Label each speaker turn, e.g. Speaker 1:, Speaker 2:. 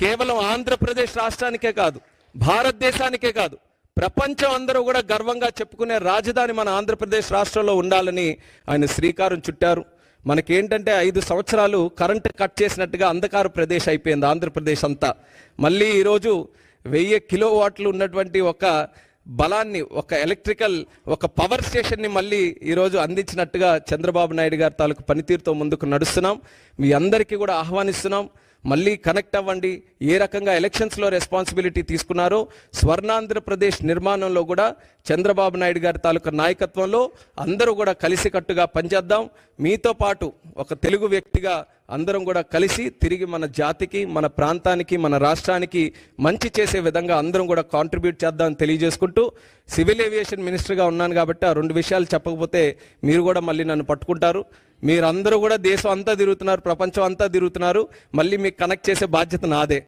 Speaker 1: కేవలం ఆంధ్రప్రదేశ్ రాష్ట్రానికే కాదు భారతదేశానికే కాదు ప్రపంచం అందరూ కూడా గర్వంగా చెప్పుకునే రాజధాని మన ఆంధ్రప్రదేశ్ రాష్ట్రంలో ఉండాలని ఆయన శ్రీకారం చుట్టారు. మనకేంటంటే ఐదు సంవత్సరాలు కరెంట్ కట్ చేసినట్టుగా అంధకార ప్రదేశ్ అయిపోయింది ఆంధ్రప్రదేశ్ అంతా. మళ్ళీ ఈరోజు వెయ్యి కిలో వాట్లు ఉన్నటువంటి ఒక బలాన్ని ఒక ఎలక్ట్రికల్ ఒక పవర్ స్టేషన్ని మళ్ళీ ఈరోజు అందించినట్టుగా చంద్రబాబు నాయుడు గారి తాలూకు పనితీరుతో ముందుకు నడుస్తున్నాం. మీ అందరికీ కూడా ఆహ్వానిస్తున్నాం. మళ్ళీ కనెక్ట్ అవ్వండి. ఏ రకంగా ఎలక్షన్స్లో రెస్పాన్సిబిలిటీ తీసుకున్నారో స్వర్ణాంధ్రప్రదేశ్ నిర్మాణంలో కూడా చంద్రబాబు నాయుడు గారి తాలూకా నాయకత్వంలో అందరూ కూడా కలిసికట్టుగా పనిచేద్దాం. మీతో పాటు ఒక తెలుగు వ్యక్తిగా అందరం కూడా కలిసి తిరిగి మన జాతికి మన ప్రాంతానికి మన రాష్ట్రానికి మంచి చేసే విధంగా అందరం కూడా కాంట్రిబ్యూట్ చేద్దామని తెలియజేసుకుంటూ సివిల్ ఏవియేషన్ మినిస్టర్గా ఉన్నాను కాబట్టి ఆ రెండు విషయాలు చెప్పకపోతే మీరు కూడా మళ్ళీ నన్ను పట్టుకుంటారు. మీరందరూ కూడా దేశం అంతా తిరుగుతున్నారు ప్రపంచం అంతా తిరుగుతున్నారు. మళ్ళీ మీకు కనెక్ట్ చేసే బాధ్యత నాదే.